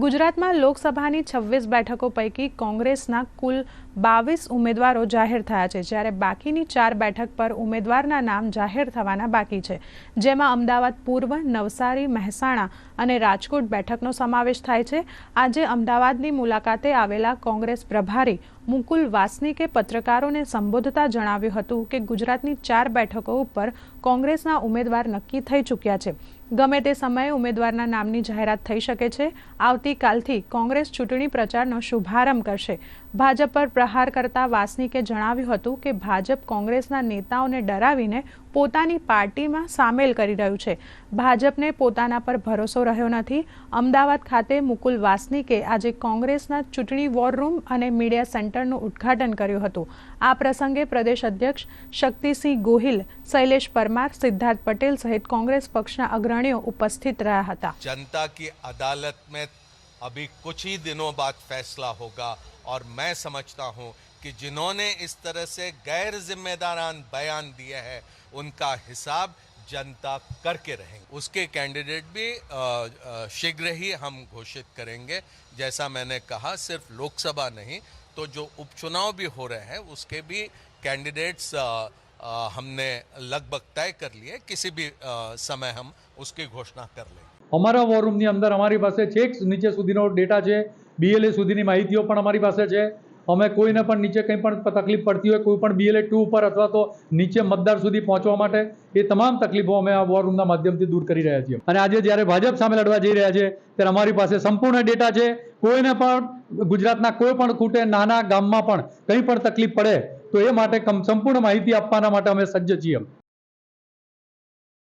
ગુજરાતમાં લોકસભાની છવ્વીસ બેઠકો પૈકી કોંગ્રેસના કુલ બાવીસ ઉમેદવારો જાહેર થયા છે, જ્યારે બાકીની ચાર બેઠક પર ઉમેદવારના નામ જાહેર થવાના બાકી છે. જેમાં અમદાવાદ પૂર્વ, નવસારી, મહેસાણા અને રાજકોટ બેઠકનો સમાવેશ થાય છે. આજે અમદાવાદની મુલાકાતે આવેલા કોંગ્રેસ પ્રભારી મુકુલ વાસનિકે પત્રકારોને સંબોધતા જણાવ્યું હતું કે ગુજરાતની ચાર બેઠકો ઉપર કોંગ્રેસના ઉમેદવાર નક્કી થઈ ચૂક્યા છે. ગમે તે સમયે ઉમેદવારના નામની જાહેરાત થઈ શકે છે. આવતીકાલથી કોંગ્રેસ ચૂંટણી પ્રચારનો શુભારંભ કરશે. ભાજપ પર પ્રહાર કરતા વાસનિકે જણાવ્યું હતું કે ભાજપ કોંગ્રેસના નેતાઓને ડરાવીને પોતાની પાર્ટીમાં સામેલ કરી રહ્યું છે. ભાજપને પોતાના પર ભરોસો રહ્યો નથી. અમદાવાદ ખાતે મુકુલ વાસનિકે આજે કોંગ્રેસના ચૂંટણી વોર રૂમ અને મીડિયા સેન્ટરનું ઉદ્ઘાટન કર્યું હતું આ પ્રસંગે પ્રદેશ અધ્યક્ષ શક્તિસિંહ ગોહિલ શૈલેષ પરમાર સિદ્ધાર્થ પટેલ સહિત કોંગ્રેસ પક્ષના અગ્રણીઓ ઉપસ્થિત રહ્યા હતા जनता की अदालत में अभी कुछ ही दिनों बाद फैसला होगा और मैं समझता हूं कि जिन्होंने इस तरह से गैर जिम्मेदारान बयान दिए हैं उनका हिसाब जनता करके रहेंगे उसके कैंडिडेट भी अ, अ, शीघ्र ही हम घोषित करेंगे जैसा मैंने कहा सिर्फ लोकसभा नहीं तो जो उपचुनाव भी हो रहे हैं उसके भी कैंडिडेट्स अ, अ, हमने लगभग तय कर लिए किसी भी अ, समय हम उसकी घोषणा कर लेंगे અમારા વોર રૂમની અંદર અમારી પાસે છેક નીચે સુધીનો ડેટા છે બીએલએ સુધીની માહિતીઓ પણ અમારી પાસે છે અમે કોઈને પણ નીચે કંઈ પણ તકલીફ પડતી હોય, કોઈ પણ બીએલએ ટુ ઉપર અથવા તો નીચે મતદાર સુધી પહોંચવા માટે, એ તમામ તકલીફો અમે આ વોર રૂમના માધ્યમથી દૂર કરી રહ્યા છીએ. અને આજે જ્યારે ભાજપ સામે લડવા જઈ રહ્યા છે, ત્યારે અમારી પાસે સંપૂર્ણ ડેટા છે. કોઈને પણ ગુજરાતના કોઈ પણ ખૂટે, નાના ગામમાં પણ કંઈ પણ તકલીફ પડે, તો એ માટે સંપૂર્ણ માહિતી આપવાના માટે અમે સજ્જ છીએ.